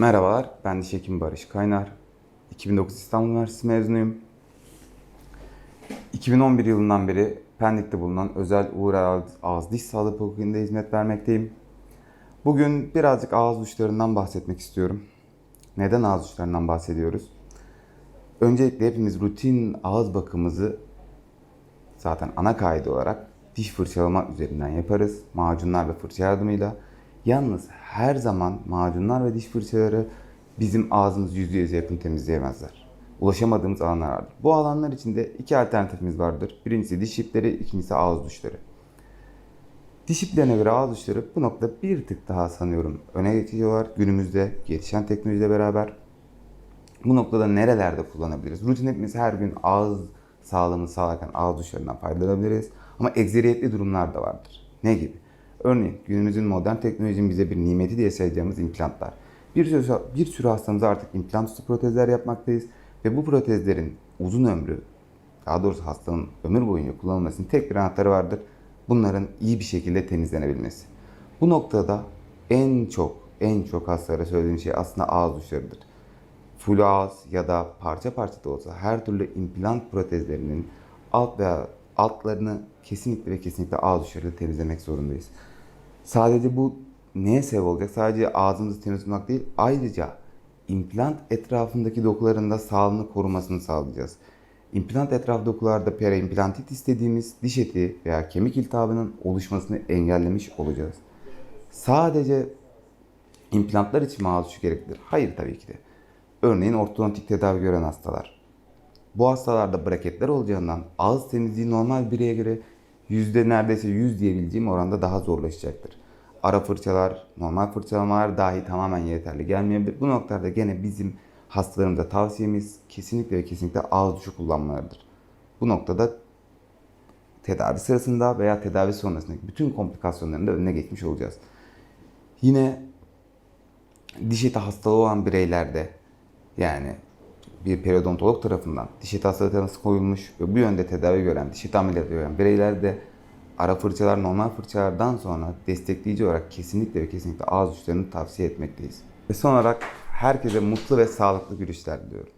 Merhabalar, ben diş hekimi Barış Kaynar. 2009 İstanbul Üniversitesi mezunuyum. 2011 yılından beri Pendik'te bulunan özel Uğur Ağız- Diş Sağlığı Fakültesi'nde hizmet vermekteyim. Bugün birazcık ağız uçlarından bahsetmek istiyorum. Neden ağız uçlarından bahsediyoruz? Öncelikle hepimiz rutin ağız bakımımızı zaten ana kaydı olarak diş fırçalama üzerinden yaparız. Macunlar ve fırça yardımıyla. Yalnız her zaman macunlar ve diş fırçaları bizim ağzımızı %100 yakın temizleyemezler. Ulaşamadığımız alanlar vardır. Bu alanlar içinde iki alternatifimiz vardır. Birincisi diş ipleri, ikincisi ağız duşları. Diş iplerine göre ağız duşları bu noktada bir tık daha sanıyorum öne geçiyorlar. Günümüzde gelişen teknolojiyle beraber bu noktada nerelerde kullanabiliriz? Rutin hepimiz her gün ağız sağlığımızı sağlarken ağız duşlarından faydalanabiliriz. Ama egzeriyetli durumlar da vardır. Ne gibi? Örneğin günümüzün modern teknolojinin bize bir nimeti diye sayacağımız implantlar. Bir sürü, bir sürü hastamıza artık implant üstü protezler yapmaktayız. Ve bu protezlerin uzun ömrü, daha doğrusu hastanın ömür boyunca kullanılmasının tek bir anahtarı vardır. Bunların iyi bir şekilde temizlenebilmesi. Bu noktada en çok, en çok hastalara söylediğim şey aslında ağız duşlarıdır full ağız ya da parça parça da olsa her türlü implant protezlerinin alt veya altlarını kesinlikle ve kesinlikle ağız uçlarıyla temizlemek zorundayız. Sadece bu neye sebep olacak? Sadece ağzımızı temiz tutmak değil, ayrıca implant etrafındaki dokuların da sağlığını korumasını sağlayacağız. İmplant etrafı dokularda periimplantit dediğimiz diş eti veya kemik iltihabının oluşmasını engellemiş olacağız. Sadece implantlar için mi ağız uçu gereklidir? Hayır tabii ki de. Örneğin ortodontik tedavi gören hastalar. Bu hastalarda braketler olacağından ağız temizliği normal bireye göre yüzde neredeyse yüz diyebileceğim oranda daha zorlaşacaktır. Ara fırçalar, normal fırçalamalar dahi tamamen yeterli gelmeyebilir. Bu noktada gene bizim hastalarımıza tavsiyemiz kesinlikle ve kesinlikle ağız duşu kullanmalarıdır. Bu noktada tedavi sırasında veya tedavi sonrasındaki bütün komplikasyonların da önüne geçmiş olacağız. Yine diş eti hastalığı olan bireylerde yani bir periodontolog tarafından diş eti hastalığı tanısı koyulmuş ve bu yönde tedavi gören, diş eti ameliyatı gören bireylerde ara fırçalar normal fırçalardan sonra destekleyici olarak kesinlikle ve kesinlikle ağız uçlarını tavsiye etmekteyiz. Ve son olarak herkese mutlu ve sağlıklı gülüşler diliyorum.